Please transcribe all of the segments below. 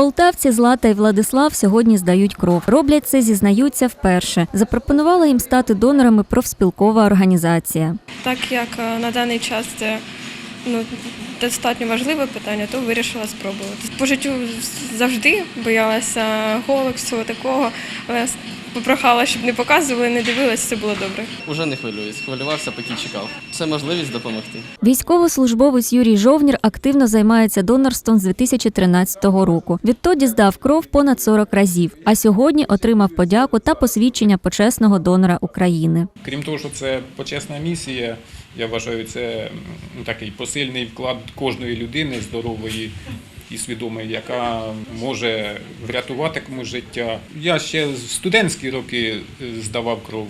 Полтавці Злата і Владислав сьогодні здають кров. Роблять це, зізнаються вперше. Запропонувала їм стати донорами профспілкова організація. Так як е, на даний час це ну, достатньо важливе питання, то вирішила спробувати. По життю завжди боялася голок, всього такого, але попрохала, щоб не показували, не дивилась, все було добре. Уже не хвилююсь, хвилювався, поки чекав. Це можливість допомогти. Військовослужбовець Юрій Жовнір активно займається донорством з 2013 року. Відтоді здав кров понад 40 разів, а сьогодні отримав подяку та посвідчення почесного донора України. Крім того, що це почесна місія, я вважаю, це такий посильний вклад кожної людини здорової і свідомої, яка може врятувати комусь життя. Я ще в студентські роки е, здавав кров,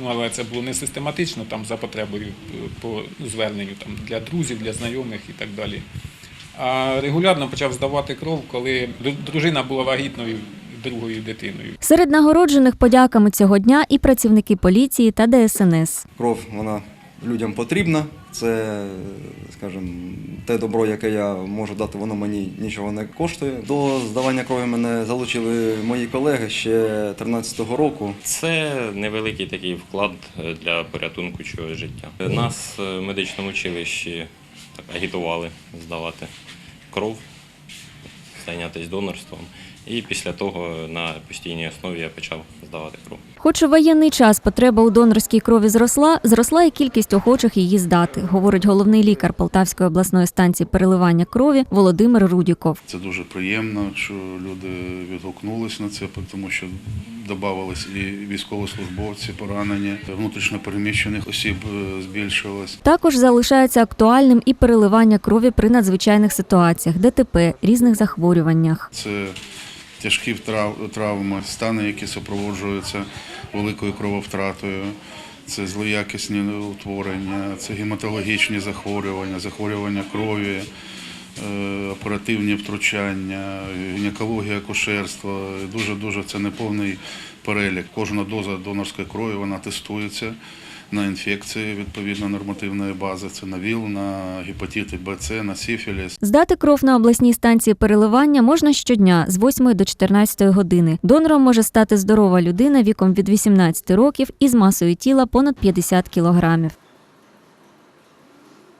ну але це було не систематично, там за потребою е, по зверненню там для друзів, для знайомих і так далі. А регулярно почав здавати кров, коли дружина була вагітною другою дитиною. Серед нагороджених подяками цього дня і працівники поліції та ДСНС. Кров вона людям потрібна. Це, скажімо, те добро, яке я можу дати, воно мені нічого не коштує. До здавання крові мене залучили мої колеги ще 13-го року. Це невеликий такий вклад е, для порятунку чогось життя. Нас е, в медичному училищі так агітували здавати кров, зайнятися донорством. І після того на постійній основі я почав здавати кров. Хоч у воєнний час потреба у донорській крові зросла, зросла і кількість охочих її здати, говорить головний лікар Полтавської обласної станції переливання крові Володимир Рудіков. Це дуже приємно, що люди відгукнулись на це, тому що додавались і військовослужбовці поранені, внутрішньо переміщених осіб е, збільшилось. Також залишається актуальним і переливання крові при надзвичайних ситуаціях, ДТП, різних захворюваннях. Це тяжкі трав- травми, стани, які супроводжуються великою крововтратою. Це злоякісні утворення, це гематологічні захворювання, захворювання крові, оперативні втручання, гінекологія, акушерство. Дуже дуже це неповний перелік. Кожна доза донорської крові вона тестується на інфекції відповідно нормативної бази. Це на ВІЛ, на гепатити Б, С, на сифіліс. Здати кров на обласній станції переливання можна щодня з 8 до 14 години. Донором може стати здорова людина віком від 18 років із масою тіла понад 50 кілограмів.